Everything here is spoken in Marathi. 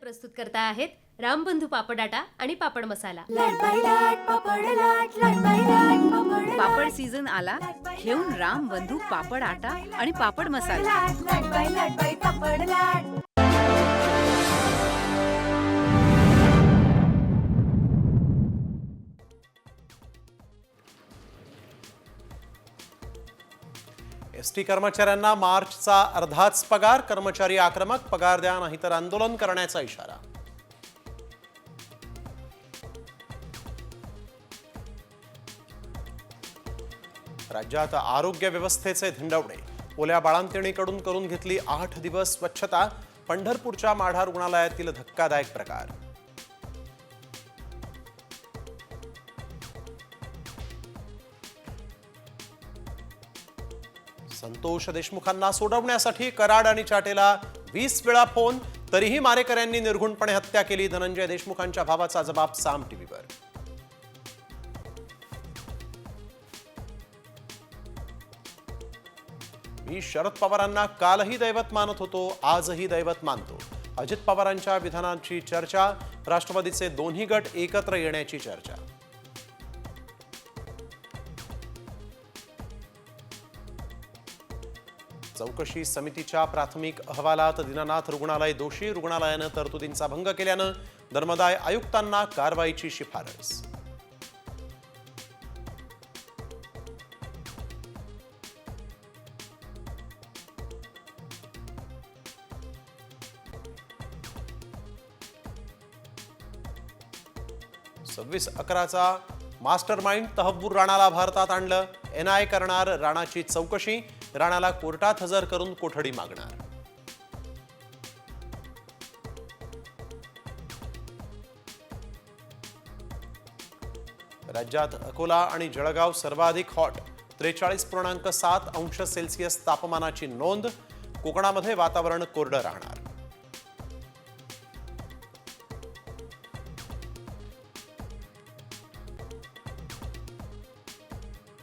प्रस्तुत करता आहेत रामबंधू पापड आटा आणि पापड मसाला. पापड पापड सीझन आला घेऊन राम बंधू पापड आटा आणि पापड मसाला. एस टी कर्मचाऱ्यांना मार्चचा अर्धाच पगार कर्मचारी आक्रमक पगार द्या नाहीतर आंदोलन करण्याचा इशारा. राज्यात आरोग्य व्यवस्थेचे धिंडवडे. ओल्या बाळांतिणीकडून करून घेतली आठ दिवस स्वच्छता पंढरपूरच्या माढा रुग्णालयातील धक्कादायक प्रकार. संतोष देशमुखांना सोडवण्यासाठी कराड आणि चाटेला वीस वेळा फोन तरीही मारेकऱ्यांनी निर्घुणपणे हत्या केली. धनंजय देशमुखांच्या भावाचा जबाब साम टीव्हीवर. मी शरद पवारांना कालही दैवत मानत होतो आजही दैवत मानतो. अजित पवारांच्या विधानांची चर्चा राष्ट्रवादीचे दोन्ही गट एकत्र येण्याची चर्चा. चौकशी समितीच्या प्राथमिक अहवालात दीनानाथ रुग्णालय दोषी रुग्णालयानं तरतुदींचा भंग केल्यानं धर्मदाय आयुक्तांना कारवाईची शिफारस. सव्वीस अकराचा मास्टर माइंड तहब्बूर राणाला भारतात आणलं. एन आय करणार राणाची चौकशी. राणाला कोर्टात हजर करून कोठडी मागणार. राज्यात अकोला आणि जळगाव सर्वाधिक हॉट त्रेचाळीस पूर्णांक सात अंश सेल्सिअस तापमानाची नोंद कोकणामध्ये वातावरण कोरडं राहणार.